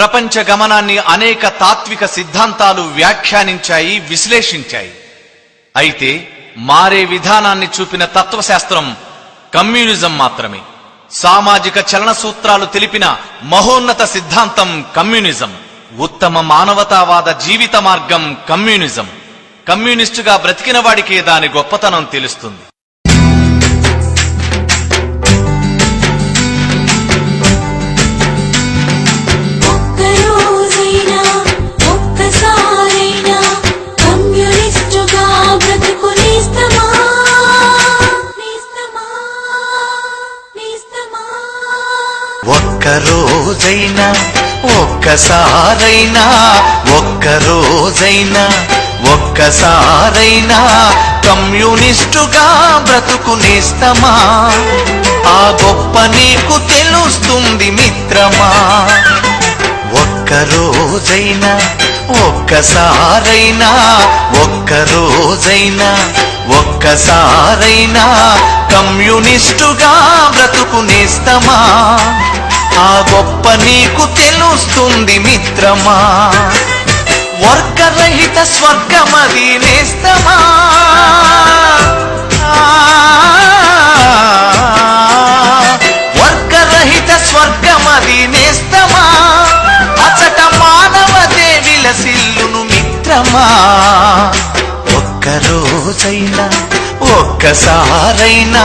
ప్రపంచ గమనాన్ని అనేక తాత్విక సిద్ధాంతాలు వ్యాఖ్యానించాయి విశ్లేషించాయి. అయితే మారే విధానాన్ని చూపిన తత్వశాస్త్రం కమ్యూనిజం మాత్రమే. సామాజిక చలన సూత్రాలు తెలిపిన మహోన్నత సిద్ధాంతం కమ్యూనిజం. ఉత్తమ మానవతావాద జీవిత మార్గం కమ్యూనిజం. కమ్యూనిస్టుగా బ్రతికిన వాడికే దాని గొప్పతనం తెలుస్తుంది. ఒక్కరోజైనా ఒక్కసారైనా ఒక్కరోజైనా ఒక్కసారైనా కమ్యూనిస్టుగా బ్రతుకునేస్తమా? ఆ గొప్ప నీకు తెలుస్తుంది మిత్రమా? ఒక్కరోజైనా ఒక్కసారైనా ఒక్కరోజైనా ఒక్కసారైనా కమ్యూనిస్టుగా బ్రతుకునేస్తమా? ఆ గొప్ప నీకు తెలుస్తుంది మిత్రమా? వర్గరహిత స్వర్గమది నేస్తమా? వర్గరహిత స్వర్గమది నేస్తమా? అచట మానవ దేవిల సిల్లును మిత్రమా? ఒక్కరోజైనా ఒక్కసారైనా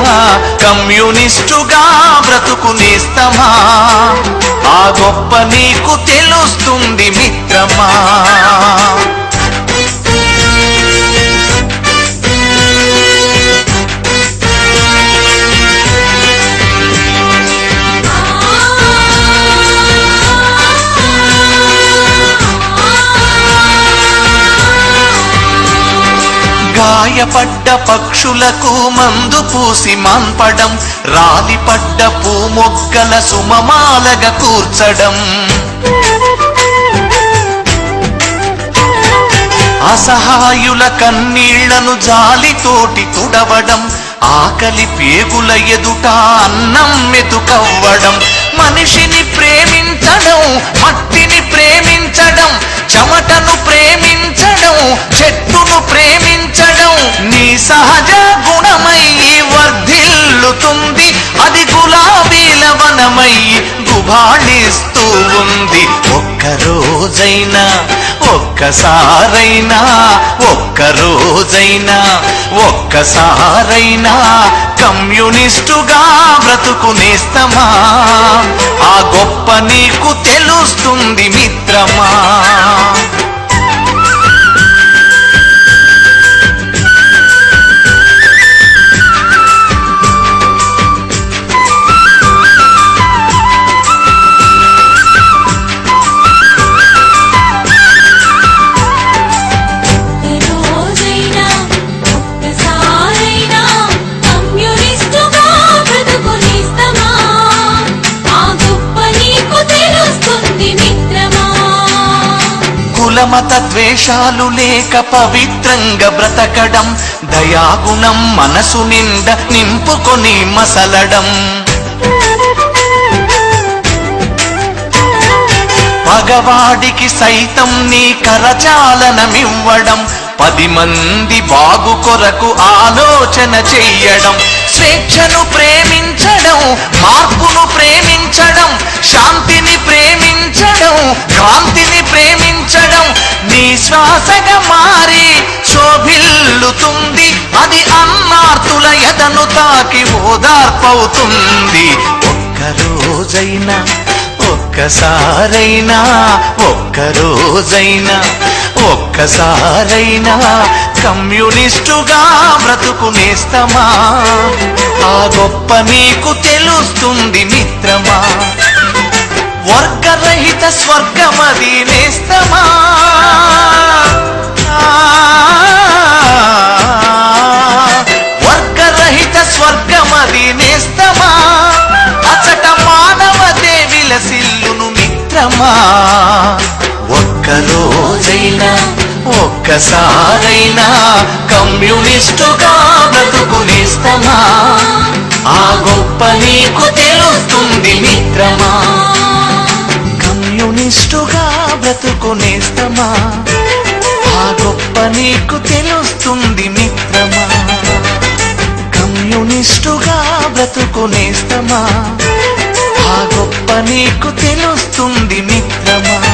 కమ్యూనిస్టుగా బ్రతుకునేస్తమా ఆ గొప్ప నీకు తెలుస్తుంది మిత్రమా? గాయపడ్డ పక్షులకు మందు పూసి మాన్పడం రాలిపడ్డ పూమొగ్గల సుమమాలగ కూర్చడం. అసహాయుల కన్నీళ్ళను జాలితోటి తుడవడం ఆకలి పేగుల ఎదుట అన్నం మెతుకవ్వడం. మనిషిని ప్రేమించడం మట్టిని ప్రేమించడం చెమటను బాణిస్తూ ఉంది ఒక్కరోజైనా ఒక్కసారైనా ఒక్కరోజైనా ఒక్కసారైనా కమ్యూనిస్టుగా బ్రతుకునేస్తమా ఆ గొప్ప నీకు తెలుస్తుంది మిత్రమా. కులమత ద్వేషాలు లేక పవిత్రంగా బ్రతకడం దయాగుణం మనసు నిండ నింపుకొని మసలడం. పగవాడికి సైతం నీ కరచాలనమివ్వడం పది మంది బాగు కొరకు ఆలోచన చెయ్యడం. స్వేచ్ఛను ప్రేమించడం మార్పును ప్రేమించడం శాంతిని ప్రేమించడం కాంతిని ప్రేమించడం. నీ శ్వాసగా మారి శోభిల్లుతుంది. అది అన్నార్తుల ఎదను తాకి ఓదార్పవుతుంది. ఒక్కరోజైనా ఒక్కసారైనా ఒక్కరోజైనా ఒక్కసారైనా కమ్యూనిస్టుగా బ్రతుకునేస్తమా ఆ గొప్ప నీకు తెలుస్తుంది మిత్రమా? వర్గరహిత స్వర్గమది నేస్తమా? వర్గరహిత స్వర్గమది నేస్తమా? అచట మానవ దేవిల సిల్లును మిత్రమా? ఒక్కరోజైనా ఒక్కసారైనా కమ్యూనిస్టుగా బ్రతుకు నేస్తమా? ఆ గొప్ప నీకు తెలుస్తుంది మిత్రమా? నిష్ఠుగా బ్రతుకునేస్తమా ఆ గొప్ప నీకు తెలుస్తుంది మిత్రమా. కమ్యూనిస్టుగా బ్రతుకునేస్తమా ఆ గొప్ప నీకు తెలుస్తుంది మిత్రమా.